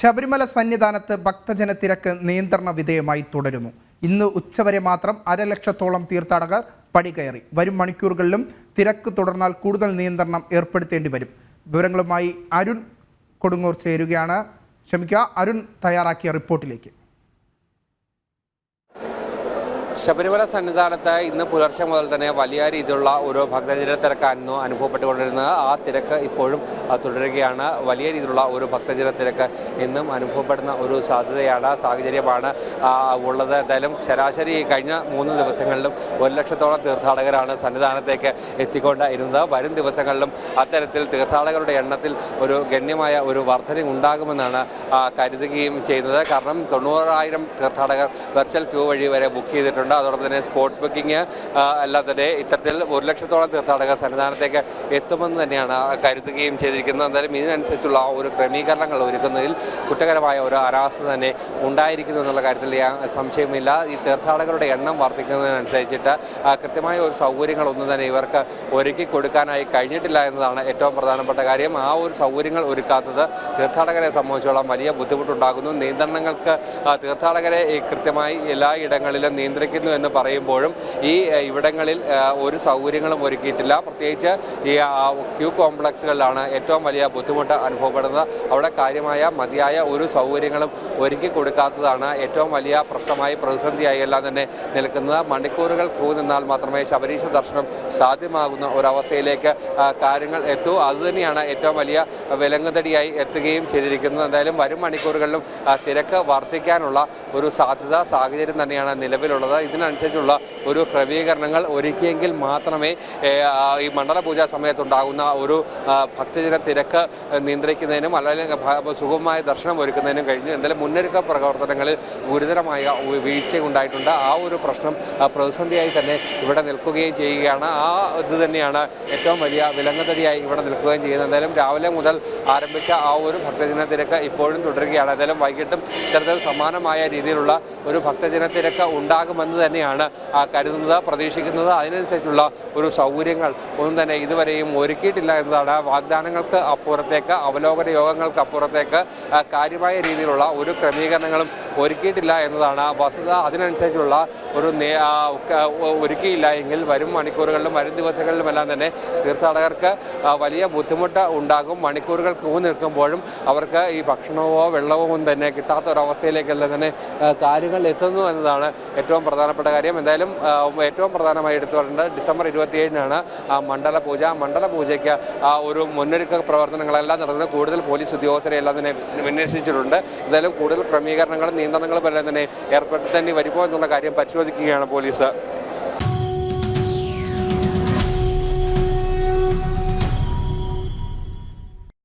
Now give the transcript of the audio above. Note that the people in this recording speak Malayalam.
ശബരിമല സന്നിധാനത്ത് ഭക്തജനത്തിരക്ക് നിയന്ത്രണ വിധേയമായി തുടരുന്നു. ഇന്ന് ഉച്ചവരെ മാത്രം അരലക്ഷത്തോളം തീർത്ഥാടകർ പടി കയറി. വരും മണിക്കൂറുകളിലും തിരക്ക് തുടർന്നാൽ കൂടുതൽ നിയന്ത്രണം ഏർപ്പെടുത്തേണ്ടി വരും. വിവരങ്ങളുമായി അരുൺ കൊടുങ്ങൂർ ചേരുകയാണ്. ക്ഷമിക്കുക അരുൺ തയ്യാറാക്കിയ റിപ്പോർട്ടിലേക്ക്. ശബരിമല സന്നിധാനത്ത് ഇന്ന് പുലർച്ചെ മുതൽ തന്നെ വലിയ രീതിയിലുള്ള ഒരു ഭക്തജന തിരക്കായിരുന്നു അനുഭവപ്പെട്ടുകൊണ്ടിരുന്നത്. ആ തിരക്ക് ഇപ്പോഴും തുടരുകയാണ്. വലിയ രീതിയിലുള്ള ഒരു ഭക്തജന തിരക്ക് ഇന്നും അനുഭവപ്പെടുന്ന ഒരു സാധ്യതയാണ് സാഹചര്യമാണ് ഉള്ളത്. എന്തായാലും ശരാശരി കഴിഞ്ഞ മൂന്ന് ദിവസങ്ങളിലും ഒരു ലക്ഷത്തോളം തീർത്ഥാടകരാണ് സന്നിധാനത്തേക്ക് എത്തിക്കൊണ്ടിരുന്നത് വരും ദിവസങ്ങളിലും അത്തരത്തിൽ തീർത്ഥാടകരുടെ എണ്ണത്തിൽ ഒരു ഗണ്യമായ ഒരു വർധന ഉണ്ടാകുമെന്നാണ് കരുതുകയും ചെയ്യുന്നത്. കാരണം തൊണ്ണൂറായിരം തീർത്ഥാടകർ വെർച്വൽ ക്യൂ വഴി വരെ ബുക്ക് ചെയ്തിട്ടുണ്ട്. അതോടൊപ്പം തന്നെ സ്പോട്ട് ബുക്കിംഗ് അല്ലാതെ തന്നെ ഇത്തരത്തിൽ ഒരു ലക്ഷത്തോളം തീർത്ഥാടകർ സന്നിധാനത്തേക്ക് എത്തുമെന്ന് തന്നെയാണ് കരുതുകയും ചെയ്തിരിക്കുന്നത്. എന്തായാലും ഇതിനനുസരിച്ചുള്ള ആ ഒരു ക്രമീകരണങ്ങൾ ഒരുക്കുന്നതിൽ കുറ്റകരമായ ഒരു അനാസ്ഥ തന്നെ ഉണ്ടായിരിക്കുന്നു എന്നുള്ള കാര്യത്തിൽ സംശയമില്ല ഈ തീർത്ഥാടകരുടെ എണ്ണം വർദ്ധിക്കുന്നതിനനുസരിച്ചിട്ട് കൃത്യമായ ഒരു സൗകര്യങ്ങളൊന്നും തന്നെ ഇവർക്ക് ഒരുക്കി കൊടുക്കാനായി കഴിഞ്ഞിട്ടില്ല എന്നതാണ് ഏറ്റവും പ്രധാനപ്പെട്ട കാര്യം. ആ ഒരു സൗകര്യങ്ങൾ ഒരുക്കാത്തത് തീർത്ഥാടകരെ സംബന്ധിച്ചോളം വലിയ ബുദ്ധിമുട്ടുണ്ടാകുന്നു നിയന്ത്രണങ്ങൾക്ക് തീർത്ഥാടകരെ കൃത്യമായി എല്ലാ ഇടങ്ങളിലും നിയന്ത്രിക്കുന്നു എന്ന് പറയുമ്പോഴും ഈ ഇവിടങ്ങളിൽ ഒരു സൗകര്യങ്ങളും ഒരുക്കിയിട്ടില്ല. പ്രത്യേകിച്ച് ഈ ക്യൂ കോംപ്ലക്സുകളിലാണ് ഏറ്റവും വലിയ ബുദ്ധിമുട്ട് അനുഭവപ്പെടുന്നത്. അവിടെ കാര്യമായ മതിയായ ഒരു സൗകര്യങ്ങളും ഒരുക്കി കൊടുക്കാത്തതാണ് ഏറ്റവും വലിയ പ്രശ്നമായി പ്രതിസന്ധിയായി എല്ലാം തന്നെ നിൽക്കുന്നത്. മണിക്കൂറുകൾ ക്യൂ നിന്നാൽ മാത്രമേ ശബരീശ ദർശനം സാധ്യമാകുന്ന ഒരവസ്ഥയിലേക്ക് കാര്യങ്ങൾ എത്തൂ. അതുതന്നെയാണ് ഏറ്റവും വലിയ വിലങ്ങുതടിയായി എത്തുകയും ചെയ്തിരിക്കുന്നത്. എന്തായാലും വരും മണിക്കൂറുകളിലും തിരക്ക് വർദ്ധിക്കാനുള്ള ഒരു സാധ്യത സാഹചര്യം തന്നെയാണ് നിലവിലുള്ളത്. ഇതിനനുസരിച്ചുള്ള ഒരു ക്രമീകരണങ്ങൾ ഒരുക്കിയെങ്കിൽ മാത്രമേ ഈ മണ്ഡല പൂജ സമയത്തുണ്ടാകുന്ന ഒരു ഭക്തജന തിരക്ക് നിയന്ത്രിക്കുന്നതിനും അല്ലെങ്കിൽ സുഖമായ ദർശനം ഒരുക്കുന്നതിനും കഴിഞ്ഞു. എന്തായാലും മുന്നൊരുക്ക പ്രവർത്തനങ്ങളിൽ ഗുരുതരമായ വീഴ്ച ഉണ്ടായിട്ടുണ്ട്. ആ ഒരു പ്രശ്നം പ്രതിസന്ധിയായി തന്നെ ഇവിടെ നിൽക്കുകയും ചെയ്യുകയാണ്. ആ ഇത് തന്നെയാണ് ഏറ്റവും വലിയ വിലങ്ങതടിയായി ഇവിടെ നിൽക്കുകയും ചെയ്യുന്നത്. എന്തായാലും രാവിലെ മുതൽ ആരംഭിച്ച ആ ഒരു ഭക്തജന തിരക്ക് ഇപ്പോഴും തുടരുകയാണ്. എന്തായാലും വൈകിട്ടും ഇത്തരത്തിൽ സമാനമായ രീതിയിലുള്ള ഒരു ഭക്തജന തിരക്ക് ഉണ്ടാകുമെന്ന് തന്നെയാണ് ആ, കരുതുന്നത് പ്രതീക്ഷിക്കുന്നത്. അതിനനുസരിച്ചുള്ള ഒരു സൗകര്യങ്ങൾ ഒന്നും തന്നെ ഇതുവരെയും ഒരുക്കിയിട്ടില്ല എന്നതാണ് വാഗ്ദാനങ്ങൾക്ക് അപ്പുറത്തേക്ക് അവലോകന യോഗങ്ങൾക്ക് അപ്പുറത്തേക്ക് കാര്യമായ രീതിയിലുള്ള ഒരു ക്രമീകരണങ്ങളും ഒരുക്കിയിട്ടില്ല എന്നതാണ് വസ്തുത. അതിനനുസരിച്ചുള്ള ഒരു ഒരുക്കിയില്ല എങ്കിൽ വരും മണിക്കൂറുകളിലും വരും ദിവസങ്ങളിലുമെല്ലാം തന്നെ തീർത്ഥാടകർക്ക് വലിയ ബുദ്ധിമുട്ട് ഉണ്ടാകും. മണിക്കൂറുകൾ ക്യൂ നിൽക്കുമ്പോഴും അവർക്ക് ഈ ഭക്ഷണവോ വെള്ളമോ ഒന്നും തന്നെ കിട്ടാത്ത ഒരവസ്ഥയിലേക്കെല്ലാം തന്നെ കാര്യങ്ങൾ എത്തുന്നു എന്നതാണ് ഏറ്റവും പ്രധാനപ്പെട്ട കാര്യം. എന്തായാലും ഏറ്റവും പ്രധാനമായി എടുത്തു പറയേണ്ടത് ഡിസംബർ ആ മണ്ഡല പൂജ. മണ്ഡല പൂജയ്ക്ക് ആ ഒരു മുന്നൊരുക്ക പ്രവർത്തനങ്ങളെല്ലാം നടന്നത് കൂടുതൽ പോലീസ് ഉദ്യോഗസ്ഥരെ എല്ലാം തന്നെ വിന്യസിച്ചിട്ടുണ്ട്. എന്തായാലും കൂടുതൽ ക്രമീകരണങ്ങളും നിയന്ത്രണങ്ങളും എല്ലാം തന്നെ ഏർപ്പെടുത്തേണ്ടി വരുമോ എന്നുള്ള കാര്യം പരിശോധിക്കുകയാണ് പോലീസ്.